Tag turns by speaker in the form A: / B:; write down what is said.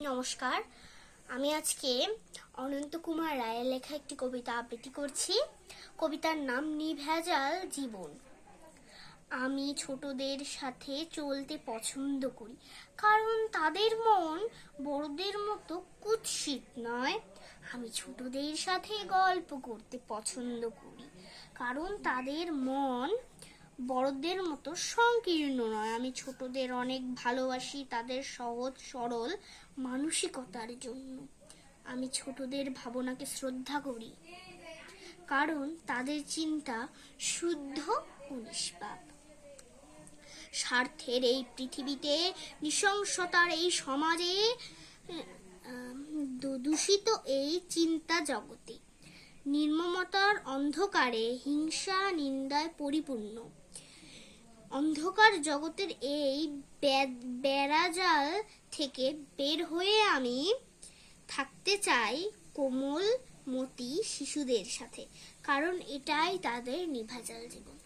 A: নমস্কার। আমি আজকে অনন্ত কুমার রায়ের লেখা একটি কবিতা আবৃত্তি করছি। কবিতার নাম নিভেজাল জীবন। আমি ছোটদের সাথে চলতে পছন্দ করি, কারণ তাদের মন বড়দের মতো কুৎসিত নয়। আমি ছোটদের সাথে গল্প করতে পছন্দ করি, কারণ তাদের মন বড়দের মতো সংকীর্ণ নয়। আমি ছোটদের অনেক ভালোবাসি, তাদের সহজ, সরল মানসিকতার জন্য। আমি ছোটদের ভাবনাকে শ্রদ্ধা করি, কারণ তাদের চিন্তা শুদ্ধ নিষ্পাপ। স্বার্থের এই পৃথিবীতে, নৃশংসতার এই সমাজে দূষিত এই চিন্তা জগতে নির্মমতার অন্ধকারে হিংসা নিন্দায় পরিপূর্ণ। অন্ধকার জগতের এই বেড়াজাল থেকে বের হয়ে আমি থাকতে চাই কোমল মতি শিশুদের সাথে, কারণ এটাই তাদের নিভাজাল জীবন।